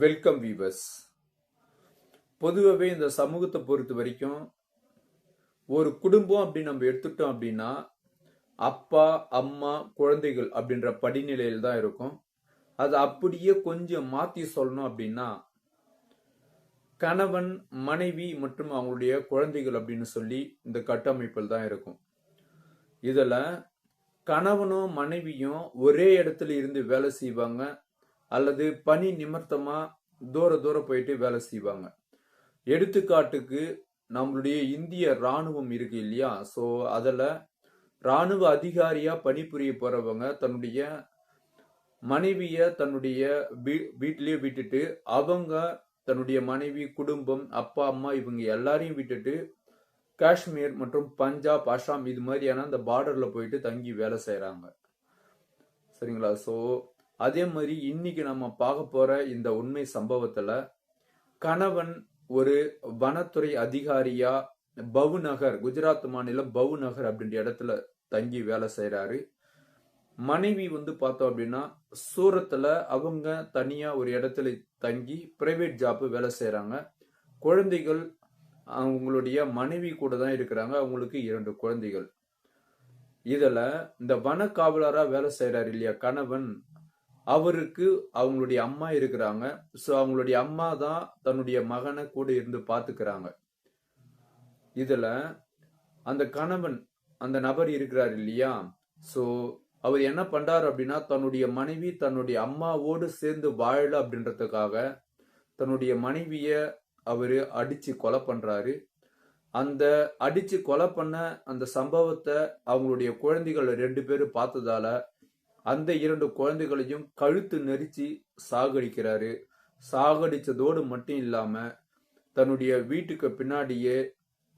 Welcome viewers பொதுவாகவே இந்த சமூகத்தை பொறுத்த வரைக்கும் ஒரு குடும்பம் அப்படின்னு நம்ம எடுத்துட்டோம் அப்படின்னா அப்பா அம்மா குழந்தைகள் அப்படின்ற படிநிலையில் தான் இருக்கும். அது அப்படியே கொஞ்சம் மாற்றி சொல்லணும் அப்படின்னா கணவன் மனைவி மற்றும் அவங்களுடைய குழந்தைகள் அப்படின்னு சொல்லி இந்த கட்டமைப்பில் தான் இருக்கும். இதில் கணவனும் மனைவியும் ஒரே இடத்துல இருந்து வேலை செய்வாங்க. அல்லது பணி நிமித்தமா தூர தூரம் போயிட்டு வேலை செய்வாங்க. எடுத்துக்காட்டுக்கு நம்மளுடைய இந்திய ராணுவம் இருக்கு இல்லையா? ஸோ அதில் ராணுவ அதிகாரியா பணிபுரிய போறவங்க தன்னுடைய மனைவிய தன்னுடைய வீ வீட்டிலேயே விட்டுட்டு அவங்க தன்னுடைய மனைவி குடும்பம் அப்பா அம்மா இவங்க எல்லாரையும் விட்டுட்டு காஷ்மீர் மற்றும் பஞ்சாப் அசாம் இது மாதிரியான அந்த பார்டர்ல போயிட்டு தங்கி வேலை செய்கிறாங்க சரிங்களா? ஸோ அதே மாதிரி இன்னைக்கு நம்ம பார்க்க போற இந்த உண்மை சம்பவத்துல கணவன் ஒரு வனத்துறை அதிகாரியா பவுநகர் குஜராத் மாநிலம் பவுநகர் அப்படின்ற இடத்துல தங்கி வேலை செய்யறாரு மனைவி வந்து பார்த்தோம் அப்படின்னா சூரத்துல அவங்க தனியா ஒரு இடத்துல தங்கி பிரைவேட் ஜாப் வேலை செய்யறாங்க குழந்தைகள் அவங்களுடைய மனைவி கூட தான் இருக்கிறாங்க. அவங்களுக்கு இரண்டு குழந்தைகள். இதுல இந்த வன காவலரா வேலை செய்யறாரு இல்லையா கணவன்? அவருக்கு அவங்களுடைய அம்மா இருக்கிறாங்க. ஸோ அவங்களுடைய அம்மா தான் தன்னுடைய மகனை கூட இருந்து பார்த்துக்கிறாங்க இதுல அந்த கணவன் அந்த நபர் இருக்கிறார் இல்லையா? ஸோ அவர் என்ன பண்றாரு அப்படின்னா தன்னுடைய மனைவி தன்னுடைய அம்மாவோடு சேர்ந்து வாழல அப்படின்றதுக்காக தன்னுடைய மனைவிய அவரு அடிச்சு கொலை பண்றாரு. அந்த அடிச்சு கொலை பண்ண அந்த சம்பவத்தை அவங்களுடைய குழந்தைகள் ரெண்டு பேரும் பார்த்ததால அந்த இரண்டு குழந்தைகளையும் கழுத்து நெரிச்சு சாகடிக்கிறாரு. சாகடிச்சதோடு மட்டும் இல்லாம தன்னுடைய வீட்டுக்கு பின்னாடியே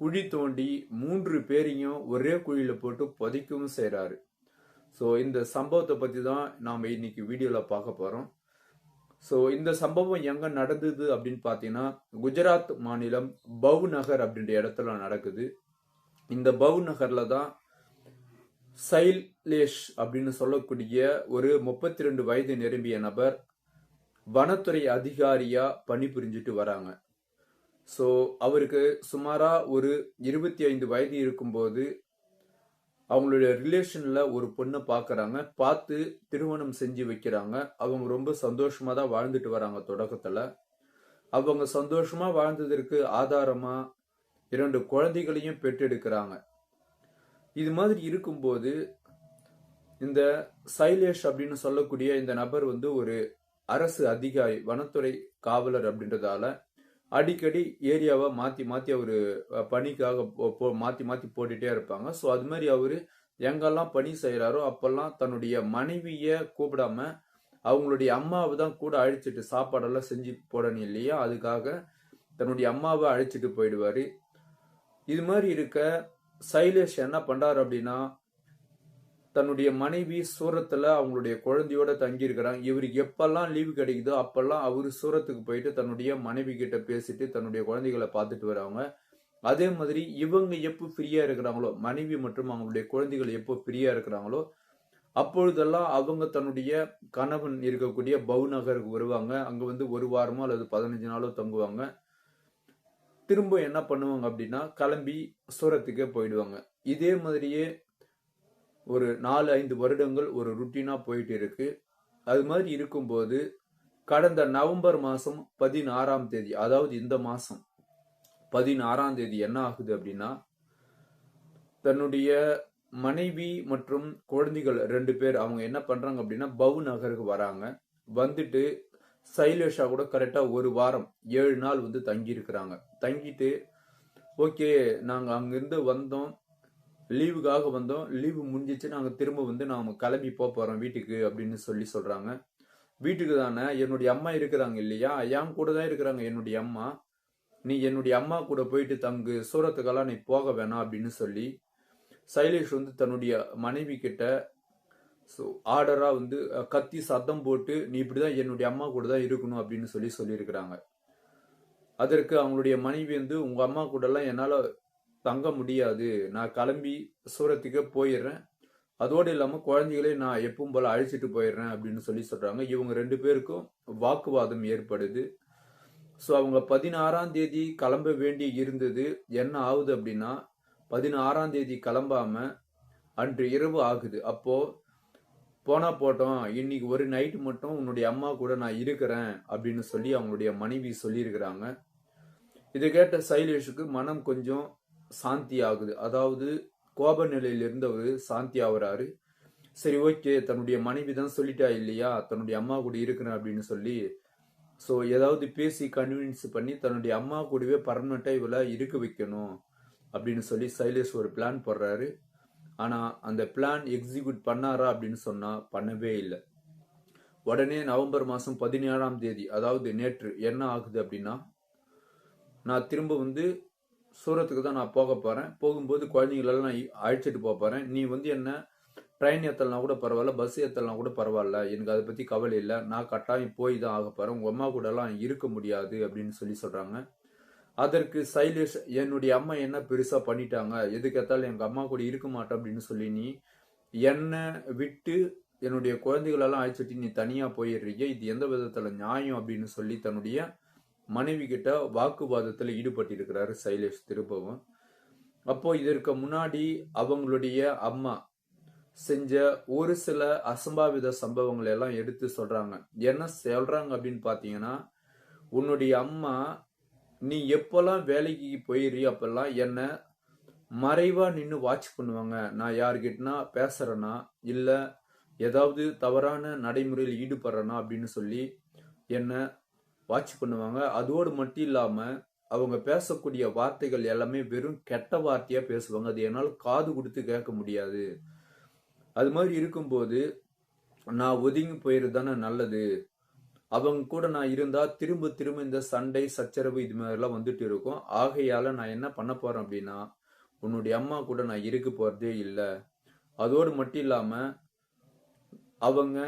குழி தோண்டி மூன்று பேரையும் ஒரே குழியில போட்டு புதைக்கவும் செய்கிறாரு ஸோ இந்த சம்பவத்தை பற்றி தான் நாம் இன்னைக்கு வீடியோவில் பார்க்க போகிறோம் ஸோ இந்த சம்பவம் எங்கே நடந்தது அப்படின்னு பார்த்தீங்கன்னா குஜராத் மாநிலம் பவு நகர் அப்படின்ற இடத்துல நடக்குது. இந்த பவு நகரில் தான் சைலேஷ் அப்படின்னு சொல்லக்கூடிய ஒரு முப்பத்தி ரெண்டு வயது நிரம்பிய நபர் வனத்துறை அதிகாரியா பணிபுரிஞ்சிட்டு வராங்க. ஸோ அவருக்கு சுமாரா ஒரு இருபத்தி ஐந்து வயது இருக்கும்போது அவங்களுடைய ரிலேஷன்ல ஒரு பொண்ணை பார்க்குறாங்க பார்த்து திருமணம் செஞ்சு வைக்கிறாங்க. அவங்க ரொம்ப சந்தோஷமா தான் வாழ்ந்துட்டு வராங்க தொடக்கத்துல. அவங்க சந்தோஷமா வாழ்ந்ததற்கு ஆதாரமா இரண்டு குழந்தைகளையும் பெற்றெடுக்கிறாங்க. இது மாதிரி இருக்கும்போது இந்த சைலேஷ் அப்படின்னு சொல்லக்கூடிய இந்த நபர் வந்து ஒரு அரசு அதிகாரி வனத்துறை காவலர் அப்படின்றதால அடிக்கடி ஏரியாவை மாத்தி மாத்தி அவரு பணிக்காக போ- போ- மாத்தி மாத்தி போட்டுட்டே இருப்பாங்க. ஸோ அது மாதிரி அவரு எங்கெல்லாம் பணி செய்கிறாரோ அப்பெல்லாம் தன்னுடைய மனைவிய கூப்பிடாம அவங்களுடைய அம்மாவை தான் கூட அழைச்சிட்டு சாப்பாடெல்லாம் செஞ்சு போடணும் இல்லையா? அதுக்காக தன்னுடைய அம்மாவை அழைச்சிட்டு போயிடுவாரு. இது மாதிரி இருக்க சைலேஷ் என்ன பண்றாரு அப்படின்னா தன்னுடைய மனைவி சூரத்துல அவங்களுடைய குழந்தையோட தங்கி இருக்கிறாங்க இவருக்கு எப்பெல்லாம் லீவு கிடைக்குதோ அப்பெல்லாம் அவரு சூரத்துக்கு போயிட்டு தன்னுடைய மனைவி கிட்ட பேசிட்டு தன்னுடைய குழந்தைகளை பார்த்துட்டு வராங்க அதே மாதிரி இவங்க எப்போ ஃப்ரீயா இருக்கிறாங்களோ மனைவி மற்றும் அவங்களுடைய குழந்தைகள் எப்போ ஃப்ரீயா இருக்கிறாங்களோ அப்பொழுதெல்லாம் அவங்க தன்னுடைய கணவன் இருக்கக்கூடிய பவுநகருக்கு வருவாங்க. அங்க வந்து ஒரு வாரமோ அல்லது பதினஞ்சு நாளோ தங்குவாங்க. திரும்ப என்ன பண்ணுவாங்க அப்படின்னா கிளம்பி சூரத்துக்கே போயிடுவாங்க. இதே மாதிரியே ஒரு நாலு ஐந்து வருடங்கள் ஒரு ருட்டீனாக போயிட்டு இருக்கு. அது மாதிரி இருக்கும்போது கடந்த நவம்பர் மாதம் பதினாறாம் தேதி அதாவது இந்த மாதம் பதினாறாம் தேதி என்ன ஆகுது அப்படின்னா தன்னுடைய மனைவி மற்றும் குழந்தைகள் ரெண்டு பேர் அவங்க என்ன பண்றாங்க அப்படின்னா பவு நகருக்கு வராங்க. வந்துட்டு சைலேஷா கூட கரெக்டாக ஒரு வாரம் ஏழு நாள் வந்து தங்கியிருக்கிறாங்க. தங்கிட்டு ஓகே நாங்கள் அங்கேருந்து வந்தோம். லீவுக்காக வந்தோம். லீவு முடிஞ்சிச்சு நாங்கள் திரும்ப வந்து நாம் கிளம்பி போக போகிறோம் வீட்டுக்கு அப்படின்னு சொல்லி சொல்கிறாங்க வீட்டுக்கு தானே என்னுடைய அம்மா இருக்கிறாங்க இல்லையா? என் கூட தான் இருக்கிறாங்க என்னுடைய அம்மா. நீ என்னுடைய அம்மா கூட போயிட்டு தங்கு சூரத்துக்கெல்லாம் நீ போக வேணாம் அப்படின்னு சொல்லி சைலேஷ் வந்து தன்னுடைய மனைவி கிட்ட ஸோ ஆர்டராக வந்து கத்தி சத்தம் போட்டு நீ இப்படி தான் என்னுடைய அம்மா கூட தான் இருக்கணும் அப்படின்னு சொல்லி சொல்லியிருக்கிறாங்க. அதற்கு அவங்களுடைய மனைவி வந்து உங்கள் அம்மா கூடலாம் என்னால் தங்க முடியாது. நான் கிளம்பி சூரத்துக்கு போயிடுறேன். அதோடு இல்லாமல் குழந்தைகளே நான் எப்பவும் போல அழைச்சிட்டு போயிடுறேன் அப்படின்னு சொல்லி சொல்கிறாங்க இவங்க ரெண்டு பேருக்கும் வாக்குவாதம் ஏற்படுது. ஸோ அவங்க பதினாறாம் தேதி கிளம்ப வேண்டி இருந்தது. என்ன ஆகுது அப்படின்னா பதினாறாம் தேதி கிளம்பாம அன்று இரவு ஆகுது. அப்போது போனால் போட்டோம் இன்னைக்கு ஒரு நைட் மட்டும் உன்னுடைய அம்மா கூட நான் இருக்கிறேன் அப்படின்னு சொல்லி அவங்களுடைய மனைவி சொல்லியிருக்கிறாங்க. இதை கேட்ட சைலேஷுக்கு மனம் கொஞ்சம் சாந்தி ஆகுது. அதாவது கோப நிலையில் இருந்தவர் சாந்தி ஆகுறாரு. சரி ஓகே தன்னுடைய மனைவி தான் சொல்லிட்டா இல்லையா? தன்னுடைய அம்மா கூட இருக்கிறேன் அப்படின்னு சொல்லி ஸோ ஏதாவது பேசி கன்வின்ஸ் பண்ணி தன்னுடைய அம்மா கூடவே பர்மனெண்ட்டாக இவளை இருக்க வைக்கணும் அப்படின்னு சொல்லி சைலேஷ் ஒரு பிளான் போடுறாரு. ஆனால் அந்த பிளான் எக்ஸிக்யூட் பண்ணாரா அப்படின்னு சொன்னால் பண்ணவே இல்லை. உடனே நவம்பர் மாதம் பதினேழாம் தேதி அதாவது நேற்று என்ன ஆகுது அப்படின்னா நான் திரும்ப வந்து சூரத்துக்கு தான் நான் போக போகிறேன் போகும்போது குழந்தைங்களெல்லாம் நான் அழைச்சிட்டு போக போகிறேன் நீ வந்து என்ன ட்ரெயின் ஏற்றலாம் கூட பரவாயில்ல பஸ் ஏற்றலாம் கூட பரவாயில்ல எனக்கு அதை பற்றி கவலை இல்லை. நான் கட்டாயம் போய் தான் ஆக போகிறேன் உங்கள் அம்மா கூடலாம் இருக்க முடியாது அப்படின்னு சொல்லி சொல்கிறாங்க அதற்கு சைலேஷ் என்னுடைய அம்மா என்ன பெருசாக பண்ணிட்டாங்க? எதுக்கேத்தாலும் எங்கள் அம்மா கூட இருக்க மாட்டேன் அப்படின்னு சொல்லி நீ என்னை விட்டு என்னுடைய குழந்தைகளெல்லாம் அழைச்சிட்டு நீ தனியாக போயிடுறீங்க. இது எந்த விதத்தில் நியாயம் அப்படின்னு சொல்லி தன்னுடைய மனைவி கிட்ட வாக்குவாதத்தில் ஈடுபட்டிருக்கிறாரு சைலேஷ் திரும்பவும். அப்போ இதற்கு முன்னாடி அவங்களுடைய அம்மா செஞ்ச ஒரு சில அசம்பாவித சம்பவங்களை எல்லாம் எடுத்து சொல்றாங்க. என்ன சொல்றாங்க அப்படின்னு பாத்தீங்கன்னா உன்னுடைய அம்மா நீ எப்பெல்லாம் வேலைக்கு போயிடுறியோ அப்பெல்லாம் என்னை மறைவாக நின்று வாட்ச் பண்ணுவாங்க. நான் யார்கிட்டனா பேசுறேனா இல்லை ஏதாவது தவறான நடைமுறையில் ஈடுபடுறேனா அப்படின்னு சொல்லி என்ன வாட்ச் பண்ணுவாங்க. அதோடு மட்டும் இல்லாமல் அவங்க பேசக்கூடிய வார்த்தைகள் எல்லாமே வெறும் கெட்ட வார்த்தையாக பேசுவாங்க. அது என்னால் காது கொடுத்து கேட்க முடியாது. அது மாதிரி இருக்கும்போது நான் ஒதுங்கி போயிடுறது தானே நல்லது. அவங்க கூட நான் இருந்தால் திரும்ப திரும்ப இந்த சண்டை சச்சரவு இது மாதிரிலாம் வந்துட்டு இருக்கும். ஆகையால் நான் என்ன பண்ண போகிறேன் அப்படின்னா உன்னுடைய அம்மா கூட நான் இருக்க போகிறதே இல்லை. அதோடு மட்டும் இல்லாமல் அவங்க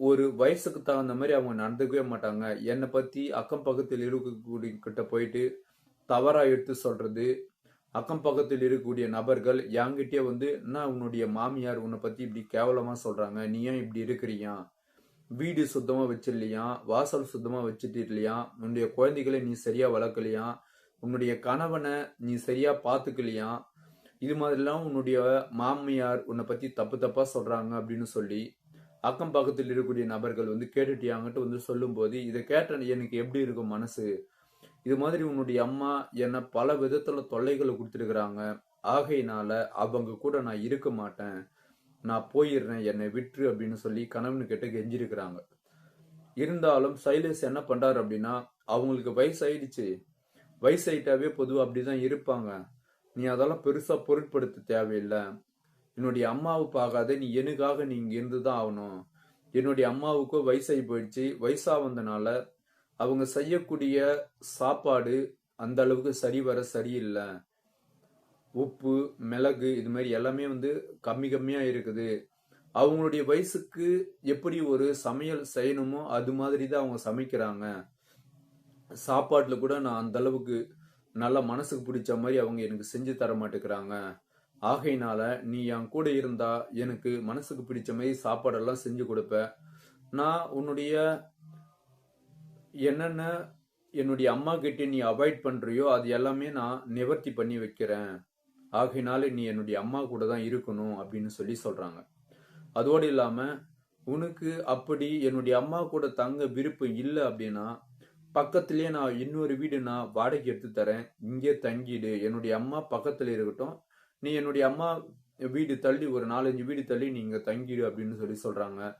ஒரு வயசுக்கு தகுந்த மாதிரி அவங்க நடந்துக்கவே மாட்டாங்க. என்னை பற்றி அக்கம் பக்கத்தில் இருக்கக்கூடிய கிட்ட போயிட்டு தவறாக எடுத்து சொல்கிறது அக்கம் பக்கத்தில் இருக்கக்கூடிய நபர்கள் என்கிட்டயே வந்து என்ன உன்னுடைய மாமியார் உன்னை பற்றி இப்படி கேவலமாக சொல்கிறாங்க நீ ஏன் இப்படி இருக்கிறியா வீடு சுத்தமாக வச்சிடலையா? வாசல் சுத்தமாக வச்சுட்டு இல்லையா உன்னுடைய குழந்தைகளை நீ சரியாக வளர்க்கலையா? உன்னுடைய கணவனை நீ சரியாக பார்த்துக்கலையா இது மாதிரிலாம் உன்னுடைய மாமியார் உன்னை பற்றி தப்பு தப்பாக சொல்கிறாங்க அப்படின்னு சொல்லி அக்கம் பக்கத்தில் இருக்கக்கூடிய நபர்கள் வந்து கேட்டுட்டியாங்கட்டு வந்து சொல்லும்போது இதை கேட்ட எனக்கு எப்படி இருக்கும் மனசு? இது மாதிரி உன்னுடைய அம்மா என்னை பல விதத்தில் தொல்லைகளை கொடுத்துருக்குறாங்க. ஆகையினால அவங்க கூட நான் இருக்க மாட்டேன். நான் போயிடுறேன் என்னை விட்டுரு அப்படின்னு சொல்லி கணவனு கிட்ட கெஞ்சிருக்கிறாங்க. இருந்தாலும் சைலேஷ் என்ன பண்றாரு அப்படின்னா அவங்களுக்கு வயசாயிடுச்சு. வயசாயிட்டாவே பொதுவாக அப்படிதான் இருப்பாங்க. நீ அதெல்லாம் பெருசா பொருட்படுத்த தேவையில்லை. என்னுடைய அம்மாவை பார்க்காத நீ எனக்காக நீ இங்க இருந்து தான் ஆகணும். என்னுடைய அம்மாவுக்கும் வயசாகி போயிடுச்சு. வயசா வந்தனால அவங்க செய்யக்கூடிய சாப்பாடு அந்த அளவுக்கு சரி வர சரியில்லை. உப்பு மிளகு இது மாதிரி எல்லாமே வந்து கம்மி கம்மியாக இருக்குது. அவங்களுடைய வயசுக்கு எப்படி ஒரு சமையல் செய்யணுமோ அது மாதிரி தான் அவங்க சமைக்கிறாங்க. சாப்பாட்டில் கூட நான் அந்த அளவுக்கு நல்லா மனசுக்கு பிடிச்ச மாதிரி அவங்க எனக்கு செஞ்சு தர மாட்டேங்கிறாங்க. ஆகையினால நீ என் கூட இருந்தா எனக்கு மனசுக்கு பிடிச்ச மாதிரி சாப்பாடெல்லாம் செஞ்சு கொடுப்ப. நான் உன்னுடைய என்னென்ன என்னுடைய அம்மா கிட்டே நீ அவாய்ட் பண்ணுறியோ அது எல்லாமே நான் நிவர்த்தி பண்ணி வைக்கிறேன். ஆகையினால நீ என்னுடைய அம்மா கூட தான் இருக்கணும் அப்படின்னு சொல்லி சொல்றாங்க. அதோடு இல்லாம உனக்கு அப்படி என்னுடைய அம்மா கூட தங்க விருப்பம் இல்லை அப்படின்னா பக்கத்துலேயே நான் இன்னொரு வீடு நான் வாடகை எடுத்து தரேன். இங்கே தங்கிடு. என்னுடைய அம்மா பக்கத்துல இருக்கட்டும். நீ என்னுடைய அம்மா வீடு தள்ளி ஒரு நாலஞ்சு வீடு தள்ளி நீங்க தங்கிடு அப்படின்னு சொல்லி சொல்றாங்க.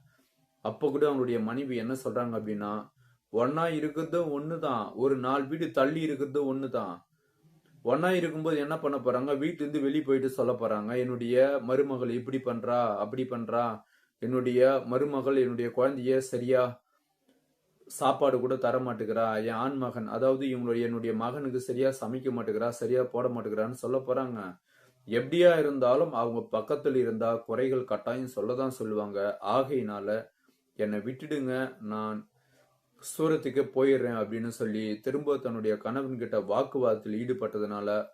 அப்ப கூட அவங்களுடைய மனைவி என்ன சொல்றாங்க அப்படின்னா ஒன்னா இருக்கிறதும் ஒண்ணுதான். ஒரு நாலு வீடு தள்ளி இருக்கிறதும் ஒண்ணுதான். ஒன்னா இருக்கும்போது என்ன பண்ண போறாங்க? வீட்டுலேருந்து வெளியே போயிட்டு சொல்ல போறாங்க. என்னுடைய மருமகள் இப்படி பண்றா அப்படி பண்றா. என்னுடைய மருமகள் என்னுடைய குழந்தைய சரியா சாப்பாடு கூட தர மாட்டேங்கிறா. என் ஆண் மகன் அதாவது இவங்களுடைய என்னுடைய மகனுக்கு சரியா சமைக்க மாட்டேங்கிறா சரியா போட மாட்டேங்கிறான்னு சொல்ல போறாங்க. எப்படியா இருந்தாலும் அவங்க பக்கத்தில் இருந்தா குறைகள் கட்டாயம் சொல்லதான் சொல்லுவாங்க. ஆகையினால என்னை விட்டுடுங்க. நான் சூரத்துக்கு போயிடுறேன் அப்படின்னு சொல்லி திரும்ப தன்னுடைய கணவன் கிட்ட வாக்குவாதத்தில் ஈடுபட்டதுனால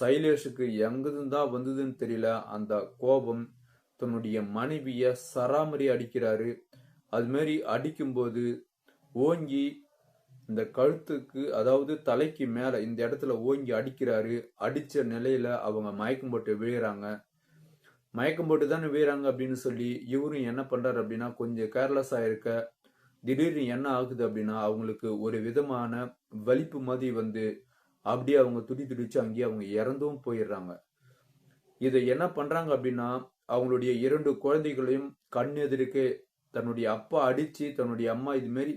சைலேஷுக்கு எங்கிருந்தான் வந்ததுன்னு தெரியல. அந்த கோபம் தன்னுடைய மனைவிய சராமரி அடிக்கிறாரு. அது மாதிரி அடிக்கும்போது ஓங்கி இந்த கழுத்துக்கு அதாவது தலைக்கு மேல இந்த இடத்துல ஓங்கி அடிக்கிறாரு. அடிச்ச நிலையில அவங்க மயக்கம் போட்டு விழுகிறாங்க. மயக்கம் போட்டு தானே விழுறாங்க அப்படின்னு சொல்லி இவரும் என்ன பண்றாரு அப்படின்னா கொஞ்சம் கேர்லெஸ் ஆயிருக்க திடீர்னு என்ன ஆகுது அப்படின்னா அவங்களுக்கு ஒரு விதமான வலிப்பு மாதிரி வந்து அப்படியே அவங்க துடி துடிச்சு அங்கேயே அவங்க இறந்தும் போயிடுறாங்க. இதை என்ன பண்றாங்க அப்படின்னா அவங்களுடைய இரண்டு குழந்தைகளையும் கண் எதிர்க்கு தன்னுடைய அப்பா அடிச்சு தன்னுடைய அம்மா இது மாரி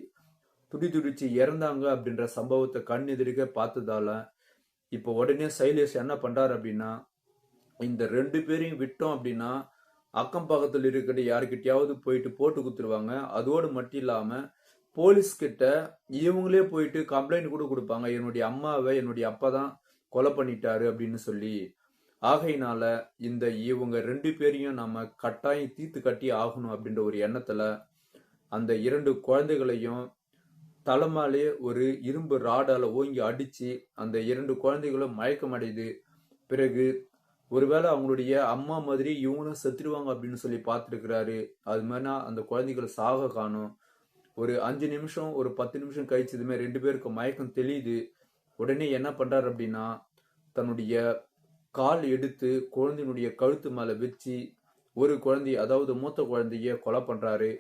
துடி துடிச்சு இறந்தாங்க அப்படின்ற சம்பவத்தை கண் எதிர்க்க பார்த்ததால இப்போ உடனே சைலேஷ் என்ன பண்றாரு அப்படின்னா இந்த ரெண்டு பேரையும் விட்டோம் அப்படின்னா அக்கம் பக்கத்தில் இருக்கிற யாருக்கிட்டையாவது போயிட்டு போட்டு கொடுத்துருவாங்க. அதோடு மட்டும் இல்லாமல் போலீஸ்கிட்ட இவங்களே போயிட்டு கம்ப்ளைண்ட் கூட கொடுப்பாங்க. என்னுடைய அம்மாவை என்னுடைய அப்பா தான் கொலை பண்ணிட்டாரு அப்படின்னு சொல்லி. ஆகையினால இந்த இவங்க ரெண்டு பேரையும் நம்ம கட்டாயம் தீர்த்து கட்டி ஆகணும் அப்படின்ற ஒரு எண்ணத்துல அந்த இரண்டு குழந்தைகளையும் தலைமாலே ஒரு இரும்பு ராடால ஓங்கி அடிச்சு அந்த இரண்டு குழந்தைகளும் மயக்கம் அடையுது பிறகு ஒருவேளை அவங்களுடைய அம்மா மாதிரி இவங்களும் செத்துருவாங்க அப்படின்னு சொல்லி பார்த்துருக்கிறாரு. அது மாதிரினா அந்த குழந்தைகள் சாக காணும். ஒரு அஞ்சு நிமிஷம் ஒரு பத்து நிமிஷம் கழிச்சு இது ரெண்டு பேருக்கு மயக்கம் தெளியுது. உடனே என்ன பண்றாரு அப்படின்னா தன்னுடைய கால் எடுத்து குழந்தையினுடைய கழுத்து மேலே வச்சு ஒரு குழந்தை அதாவது மூத்த குழந்தைய கொலை பண்றாரு.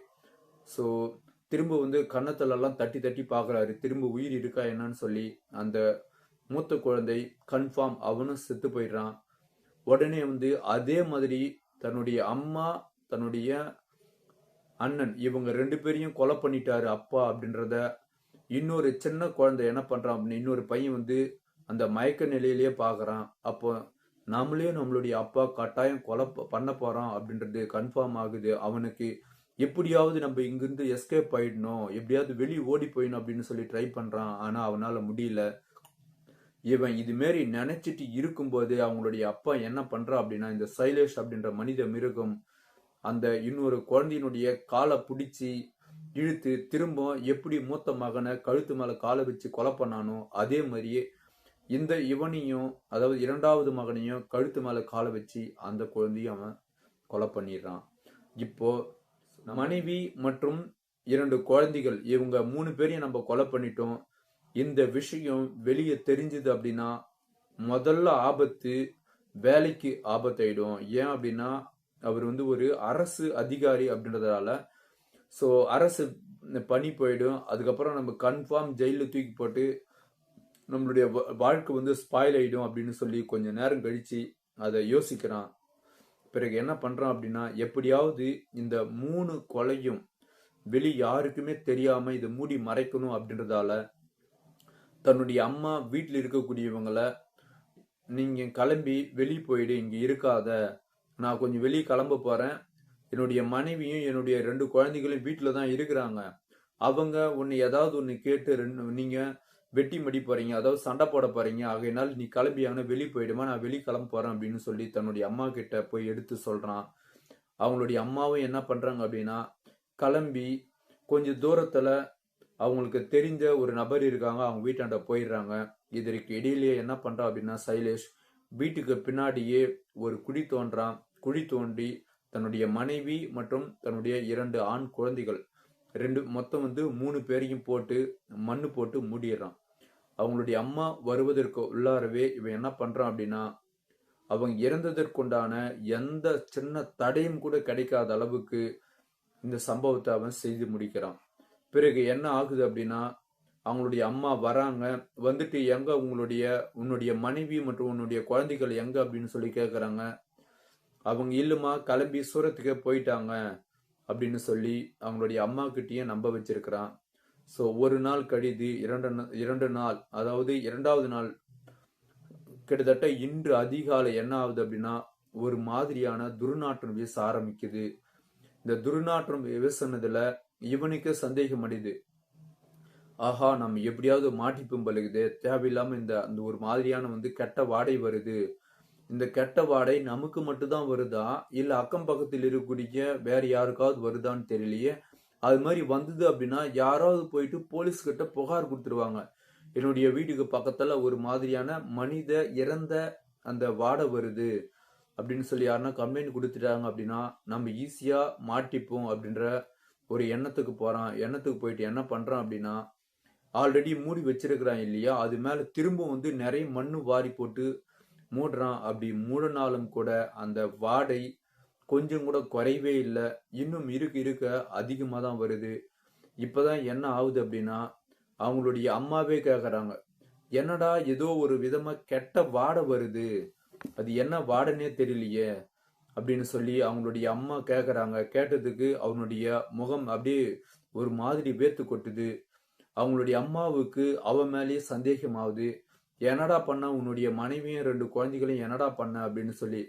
ஸோ திரும்ப வந்து கன்னத்துலலாம் தட்டி தட்டி பார்க்குறாரு திரும்ப உயிர் இருக்கா என்னன்னு சொல்லி அந்த மூத்த குழந்தை கன்ஃபார்ம் அவனும் செத்து போயிடுறான். உடனே வந்து அதே மாதிரி தன்னுடைய அம்மா தன்னுடைய அண்ணன் இவங்க ரெண்டு பேரையும் கொலை பண்ணிட்டாரு அப்பா அப்படின்றத இன்னொரு சின்ன குழந்தை என்ன பண்றான் அப்படின்னு இன்னொரு பையன் வந்து அந்த மயக்க நிலையிலேயே பார்க்குறான் அப்போ நாமளே நம்மளுடைய அப்பா கட்டாயம் கொலை பண்ண போகிறான் அப்படின்றது கன்ஃபார்ம் ஆகுது. அவனுக்கு எப்படியாவது நம்ம இங்கிருந்து எஸ்கேப் ஆயிடணும். எப்படியாவது வெளியே ஓடி போயிடணும் அப்படின்னு சொல்லி ட்ரை பண்றான். ஆனா அவனால முடியல. இவன் இது மாரி நினைச்சிட்டு இருக்கும்போது அவங்களுடைய அப்பா என்ன பண்றா அப்படின்னா இந்த சைலேஷ் அப்படின்ற மனித மிருகம் அந்த இன்னொரு குழந்தையினுடைய காலை பிடிச்சி இழுத்து திரும்ப எப்படி மூத்த மகனை கழுத்து மேல காலை வச்சு கொலை பண்ணானோ அதே மாதிரியே இந்த இவனையும் அதாவது இரண்டாவது மகனையும் கழுத்து மேல காலை வச்சு அந்த குழந்தையும் அவன் கொலை பண்ணிடுறான். இப்போ மனைவி மற்றும் இரண்டு குழந்தைகள் இவங்க மூணு பேரையும் நம்ம கொலை பண்ணிட்டோம். இந்த விஷயம் வெளியே தெரிஞ்சது அப்படின்னா முதல்ல ஆபத்து வேலைக்கு ஆபத்தாயிடும். ஏன் அப்படின்னா அவர் வந்து ஒரு அரசு அதிகாரி அப்படின்றதால ஸோ அரசு பணி போயிடும். அதுக்கப்புறம் நம்ம கன்ஃபார்ம் ஜெயிலில் தூக்கி போட்டு நம்மளுடைய வா- வாழ்க்கை வந்து ஸ்பாயில் ஆகிடும் அப்படின்னு சொல்லி கொஞ்ச நேரம் கழித்து அதை யோசிக்கிறான். பிறகு என்ன பண்ணுறான் அப்படின்னா எப்படியாவது இந்த மூணு கொலையும் வெளி யாருக்குமே தெரியாமல் இதை மூடி மறைக்கணும் அப்படின்றதால தன்னுடைய அம்மா வீட்டில் இருக்கக்கூடியவங்களை நீங்கள் கிளம்பி வெளியே போயிடு இங்கே இருக்காத. நான் கொஞ்சம் வெளியே கிளம்ப போகிறேன் என்னுடைய மனைவியும் என்னுடைய ரெண்டு குழந்தைகளும் வீட்டில் தான் இருக்கிறாங்க. அவங்க ஒன்று ஏதாவது ஒன்று கேட்டு ரெண்டு நீங்கள் வெட்டி மடி போகிறீங்க அதாவது சண்டை போட போகிறீங்க ஆகையினால் நீ கிளம்பி வெளியே போயிடுமா நான் வெளியே கிளம்ப போகிறேன் அப்படின்னு சொல்லி தன்னுடைய அம்மா கிட்ட போய் எடுத்து சொல்கிறான் அவங்களுடைய அம்மாவும் என்ன பண்ணுறாங்க அப்படின்னா கிளம்பி கொஞ்சம் தூரத்தில் அவங்களுக்கு தெரிஞ்ச ஒரு நபர் இருக்காங்க அவங்க வீட்டாண்ட போயிடுறாங்க. இதற்கு இடையிலேயே என்ன பண்ணுறான் அப்படின்னா சைலேஷ் வீட்டுக்கு பின்னாடியே ஒரு குழி தோன்றான். குழி தோண்டி தன்னுடைய மனைவி மற்றும் தன்னுடைய இரண்டு ஆண் குழந்தைகள் ரெண்டு மொத்தம் வந்து மூணு பேரையும் போட்டு மண்ணு போட்டு மூடிடுறான். அவங்களுடைய அம்மா வருவதற்கு உள்ளாரவே இவன் என்ன பண்ணுறான் அப்படின்னா அவங்க இறந்ததற்குண்டான எந்த சின்ன தடையும் கூட கிடைக்காத அளவுக்கு இந்த சம்பவத்தை அவன் செய்து முடிக்கிறான். பிறகு என்ன ஆகுது அப்படின்னா அவங்களுடைய அம்மா வராங்க வந்துட்டு எங்க உங்களுடைய உன்னுடைய மனைவி மற்றும் உன்னுடைய குழந்தைகள் எங்க அப்படின்னு சொல்லி கேட்குறாங்க அவங்க இல்லுமா கிளம்பி சூரத்துக்கே போயிட்டாங்க அப்படின்னு சொல்லி அவங்களுடைய அம்மா கிட்டேயே நம்ப வச்சிருக்கிறான். ஸோ ஒரு நாள் கழிது இரண்டு இரண்டு நாள் அதாவது இரண்டாவது நாள் கிட்டத்தட்ட இன்று அதிகாலை என்ன ஆகுது அப்படின்னா ஒரு மாதிரியான துர்நாற்றம் வீச ஆரம்பிக்குது. இந்த துர்நாற்றம் வீசினதுல இவனுக்கு சந்தேகம் அடையுது ஆஹா நம்ம எப்படியாவது மாட்டிப்பும் பழகுது தேவையில்லாமல் இந்த அந்த ஒரு மாதிரியான வந்து கெட்ட வாடை வருது. இந்த கெட்ட வாடை நமக்கு மட்டும்தான் வருதா? இல்லை அக்கம் பக்கத்தில் இருக்கக்கூடிய வேற யாருக்காவது வருதான்னு தெரியலையே. அது மாதிரி வந்தது அப்படின்னா யாராவது போயிட்டு போலீஸ் கிட்ட புகார் கொடுத்துருவாங்க. என்னுடைய வீட்டுக்கு பக்கத்துல ஒரு மாதிரியான மனித இறந்த அந்த வாடை வருது. அப்படின்னு சொல்லி யாருன்னா கம்ப்ளைண்ட் கொடுத்துட்டாங்க அப்படின்னா நம்ம ஈஸியா மாட்டிப்போம் அப்படின்ற ஒரு எண்ணத்துக்கு போகிறான் எண்ணத்துக்கு போயிட்டு என்ன பண்ணுறான் அப்படின்னா ஆல்ரெடி மூடி வச்சிருக்கிறான் இல்லையா? அது மேலே திரும்ப வந்து நிறைய மண் வாரி போட்டு மூடுறான். அப்படி மூடினாலும் கூட அந்த வாடை கொஞ்சம் கூட குறையவே இல்லை. இன்னும் இருக்க இருக்க அதிகமாக தான் வருது. இப்போதான் என்ன ஆகுது அப்படின்னா அவங்களுடைய அம்மாவே கேட்குறாங்க என்னடா ஏதோ ஒரு விதமாக கெட்ட வாடை வருது. அது என்ன வாடைனே தெரியலையே. அப்படின்னு சொல்லி அவங்களுடைய அம்மா கேட்குறாங்க கேட்டதுக்கு அவனுடைய முகம் அப்படியே ஒரு மாதிரி வேர்த்து கொட்டுது. அவங்களுடைய அம்மாவுக்கு அவ மேலேயே சந்தேகம் ஆகுது என்னடா பண்ண? உன்னுடைய மனைவியும் ரெண்டு குழந்தைகளையும் என்னடா பண்ண? அப்படின்னு சொல்லி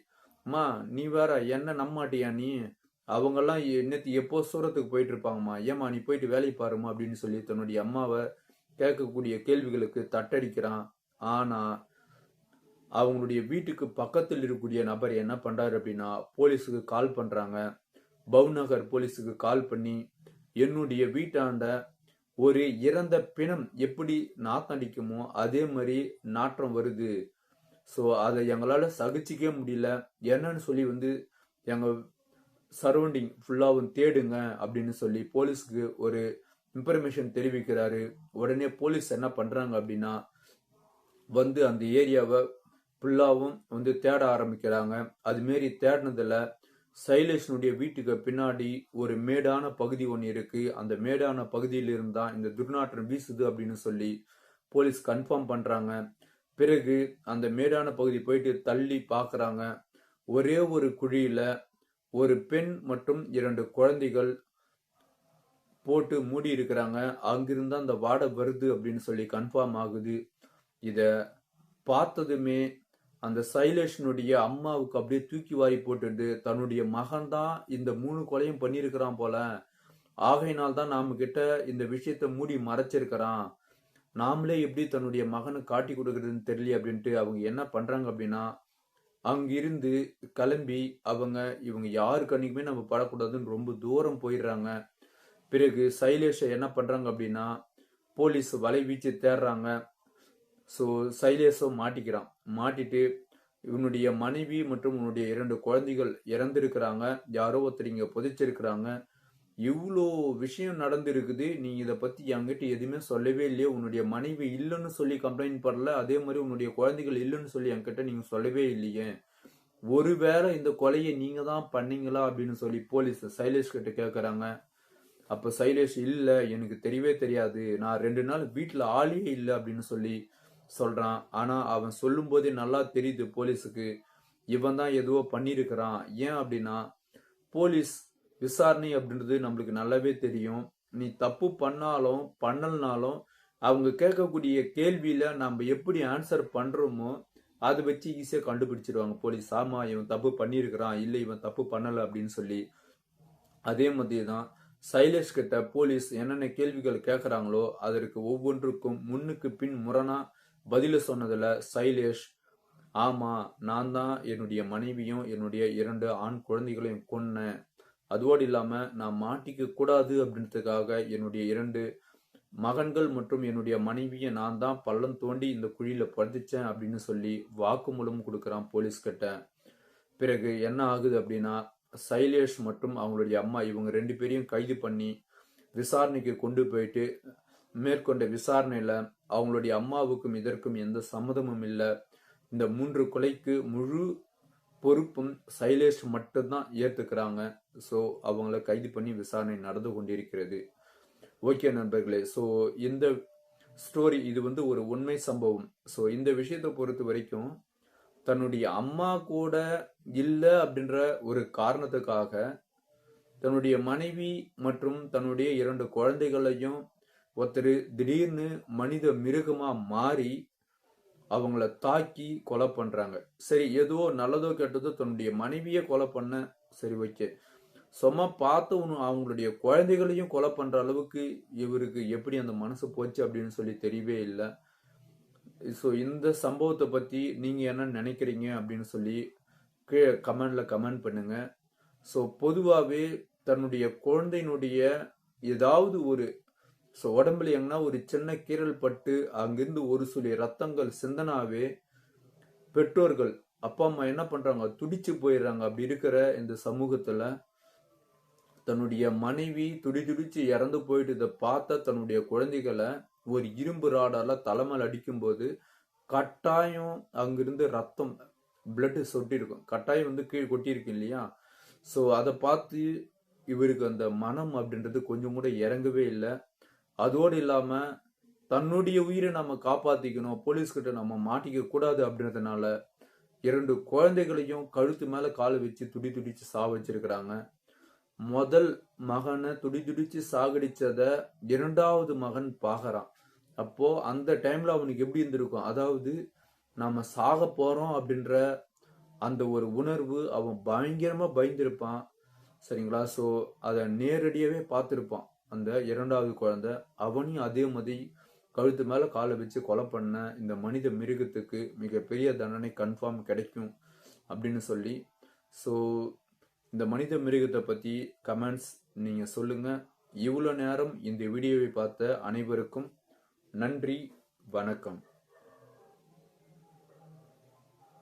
அம்மா நீ வேற என்ன நம்மாட்டியா நீ? அவங்கெல்லாம் நேற்று எப்போ சூரத்துக்கு போயிட்டு இருப்பாங்கம்மா? ஏம்மா நீ போயிட்டு வேலையை பாருமா அப்படின்னு சொல்லி தன்னுடைய அம்மாவை கேட்கக்கூடிய கேள்விகளுக்கு தட்டடிக்கிறான். ஆனா அவங்களுடைய வீட்டுக்கு பக்கத்தில் இருக்கக்கூடிய நபர் என்ன பண்ணுறாரு அப்படின்னா போலீஸுக்கு கால் பண்ணுறாங்க பவுநகர் போலீஸுக்கு கால் பண்ணி என்னுடைய வீட்டாண்ட ஒரு இறந்த பிணம் எப்படி நாத்தடிக்குமோ அதே மாதிரி நாற்றம் வருது. ஸோ அதை எங்களால் சகிச்சிக்கவே முடியல. என்னன்னு சொல்லி வந்து எங்கள் சரௌண்டிங் ஃபுல்லாகவும் தேடுங்க அப்படின்னு சொல்லி போலீஸ்க்கு ஒரு இன்ஃபர்மேஷன் தெரிவிக்கிறாரு. உடனே போலீஸ் என்ன பண்ணுறாங்க அப்படின்னா வந்து அந்த ஏரியாவை ஃபுல்லாகவும் வந்து தேட ஆரம்பிக்கிறாங்க. அதுமாரி தேடினதில் சைலேஷனுடைய வீட்டுக்கு பின்னாடி ஒரு மேடான பகுதி ஒன்று இருக்குது அந்த மேடான பகுதியில் இருந்தால் இந்த துர்நாற்றம் வீசுது அப்படின்னு சொல்லி போலீஸ் கன்ஃபார்ம் பண்ணுறாங்க பிறகு அந்த மேடான பகுதி போயிட்டு தள்ளி பார்க்குறாங்க ஒரே ஒரு குழியில் ஒரு பெண் மற்றும் இரண்டு குழந்தைகள் போட்டு மூடி இருக்கிறாங்க. அங்கிருந்து அந்த வாடை வருது அப்படின்னு சொல்லி கன்ஃபார்ம் ஆகுது. இதை பார்த்ததுமே அந்த சைலேஷனுடைய அம்மாவுக்கு அப்படியே தூக்கி வாரி போட்டுட்டு தன்னுடைய மகன் தான் இந்த மூணு கொலையும் பண்ணியிருக்கிறான் போல. ஆகையினால் தான் நாம கிட்ட இந்த விஷயத்த மூடி மறைச்சிருக்கிறான். நாமளே எப்படி தன்னுடைய மகனை காட்டி கொடுக்குறதுன்னு தெரியல அப்படின்ட்டு அவங்க என்ன பண்றாங்க அப்படின்னா அங்கிருந்து கிளம்பி அவங்க இவங்க யாரு கண்ணிக்குமே நம்ம படக்கூடாதுன்னு ரொம்ப தூரம் போயிடுறாங்க. பிறகு சைலேஷை என்ன பண்றாங்க அப்படின்னா போலீஸ் வலை வீச்சு தேடுறாங்க ஸோ சைலேஷோ மாட்டிக்கிறான். மாட்டிட்டு இவனுடைய மனைவி மற்றும் உன்னுடைய இரண்டு குழந்தைகள் இறந்திருக்கிறாங்க. யாரோ ஒருத்தர் இங்கே புதைச்சிருக்கிறாங்க. இவ்வளோ விஷயம் நடந்திருக்குது. நீ இதை பற்றி என்கிட்ட எதுவுமே சொல்லவே இல்லையே. உன்னுடைய மனைவி இல்லைன்னு சொல்லி கம்ப்ளைண்ட் பண்ணல. அதே மாதிரி உன்னுடைய குழந்தைகள் இல்லைன்னு சொல்லி என்கிட்ட நீங்கள் சொல்லவே இல்லையே. ஒருவேளை இந்த கொலையை நீங்கள் தான் பண்ணீங்களா? அப்படின்னு சொல்லி போலீஸ் சைலேஷ் கிட்ட கேட்குறாங்க அப்போ சைலேஷ் இல்லை எனக்கு தெரியவே தெரியாது. நான் ரெண்டு நாள் வீட்டில் ஆளியே இல்லை. அப்படின்னு சொல்லி சொல்றான். ஆனா அவன் சொல்லும் போதே நல்லா தெரியுது போலீஸுக்கு. இவன் தான் எதுவோ பண்ணியிருக்கிறான். ஏன் அப்படின்னா போலீஸ் விசாரணை அப்படின்றது நம்மளுக்கு நல்லாவே தெரியும். நீ தப்பு பண்ணாலும் பண்ணலனாலும் அவங்க கேட்கக்கூடிய கேள்வியில நம்ம எப்படி ஆன்சர் பண்றோமோ அதை வச்சு ஈஸியாக கண்டுபிடிச்சிருவாங்க. போலீஸ் ஆமா இவன் தப்பு பண்ணியிருக்கிறான். இல்லை இவன் தப்பு பண்ணலை அப்படின்னு சொல்லி. அதே மாதிரி தான் சைலேஷ் கிட்ட போலீஸ் என்னென்ன கேள்விகள் கேட்குறாங்களோ அதற்கு ஒவ்வொன்றுக்கும் முன்னுக்கு பின் முரணாக பதில சொன்னதுல சைலேஷ் ஆமா நான் தான் என்னுடைய மனைவியும் என்னுடைய இரண்டு ஆண் குழந்தைகளையும் கொன்னேன். அதுவோடு இல்லாம நான் மாட்டிக்க கூடாது அப்படின்றதுக்காக என்னுடைய இரண்டு மகன்கள் மற்றும் என்னுடைய மனைவியை நான் தான் பள்ளம் தோண்டி இந்த குழியில படுத்துச்சேன் அப்படின்னு சொல்லி வாக்குமூலம் கொடுக்குறான் போலீஸ் கிட்ட பிறகு என்ன ஆகுது அப்படின்னா சைலேஷ் மற்றும் அவங்களுடைய அம்மா இவங்க ரெண்டு பேரையும் கைது பண்ணி விசாரணைக்கு கொண்டு போயிட்டு மேற்கொண்ட விசாரணையில அவங்களுடைய அம்மாவுக்கும் இதற்கும் எந்த சம்மதமும் இல்லை. இந்த மூன்று கொலைக்கு முழு பொறுப்பும் சைலேஷ் மட்டும்தான் ஏத்துக்கிறாங்க. ஸோ அவங்கள கைது பண்ணி விசாரணை நடந்து கொண்டிருக்கிறது. ஓகே நண்பர்களே ஸோ இந்த ஸ்டோரி இது வந்து ஒரு உண்மை சம்பவம். ஸோ இந்த விஷயத்தை பொறுத்த வரைக்கும் தன்னுடைய அம்மா கூட இல்லை அப்படின்ற ஒரு காரணத்துக்காக தன்னுடைய மனைவி மற்றும் தன்னுடைய இரண்டு குழந்தைகளையும் ஒருத்தர் திடீர்னு மனித மிருகமா மாறி அவங்கள தாக்கி கொலை பண்றாங்க. சரி ஏதோ நல்லதோ கெட்டதோ தன்னுடைய மனைவியை கொலை பண்ண சரி ஓகே. சும்மா பார்த்து அவங்களுடைய குழந்தைகளையும் கொலை பண்ற அளவுக்கு இவருக்கு எப்படி அந்த மனசு போச்சு அப்படின்னு சொல்லி தெரியவே இல்லை. ஸோ இந்த சம்பவத்தை பத்தி நீங்க என்ன நினைக்கிறீங்க அப்படின்னு சொல்லி கீழே கமெண்ட்ல கமெண்ட் பண்ணுங்க. ஸோ பொதுவாகவே தன்னுடைய குழந்தையினுடைய ஏதாவது ஒரு ஸோ உடம்புல எங்கன்னா ஒரு சின்ன கீறல் பட்டு அங்கிருந்து ஒரு சுழி ரத்தங்கள் சிந்தனாவே பெற்றோர்கள் அப்பா அம்மா என்ன பண்றாங்க? துடிச்சு போயிடுறாங்க. அப்படி இருக்கிற இந்த சமூகத்துல தன்னுடைய மனைவி துடி துடிச்சு இறந்து போயிட்டு இதை பார்த்த தன்னுடைய குழந்தைகளை ஒரு இரும்பு ராடால தலைமையில் அடிக்கும்போது கட்டாயம் அங்கிருந்து ரத்தம் பிளட் சொட்டிருக்கும் கட்டாயம் வந்து கீழே கொட்டியிருக்கு இல்லையா? ஸோ அதை பார்த்து இவருக்கு அந்த மனம் அப்படின்றது கொஞ்சம் கூட இறங்கவே இல்லை. அதோடு இல்லாம தன்னுடைய உயிரை நம்ம காப்பாத்திக்கணும் போலீஸ்கிட்ட நம்ம மாட்டிக்க கூடாது அப்படின்றதுனால இரண்டு குழந்தைகளையும் கழுத்து மேல காலை வச்சு துடி துடிச்சு சா வச்சிருக்கிறாங்க. முதல் மகனை துடி துடிச்சு சாகடிச்சத இரண்டாவது மகன் பாக்குறான். அப்போ அந்த டைம்ல அவனுக்கு எப்படி இருந்திருக்கும்? அதாவது நாம சாக போறோம் அப்படின்ற அந்த ஒரு உணர்வு அவன் பயங்கரமா பயந்திருப்பான். சரிங்களா? ஸோ அதை நேரடியாவே பார்த்துருப்பான். அந்த இரண்டாவது குழந்தை அவனையும் அதே மாதிரி கழுத்து மேல காலை வச்சு கொலை பண்ண இந்த மனித மிருகத்துக்கு மிகப்பெரிய தண்டனை கன்ஃபார்ம் கிடைக்கும் அப்படின்னு சொல்லி ஸோ இந்த மனித மிருகத்தை பத்தி கமெண்ட்ஸ் நீங்க சொல்லுங்க. இவ்வளோ நேரம் இந்த வீடியோவை பார்த்த அனைவருக்கும் நன்றி வணக்கம்.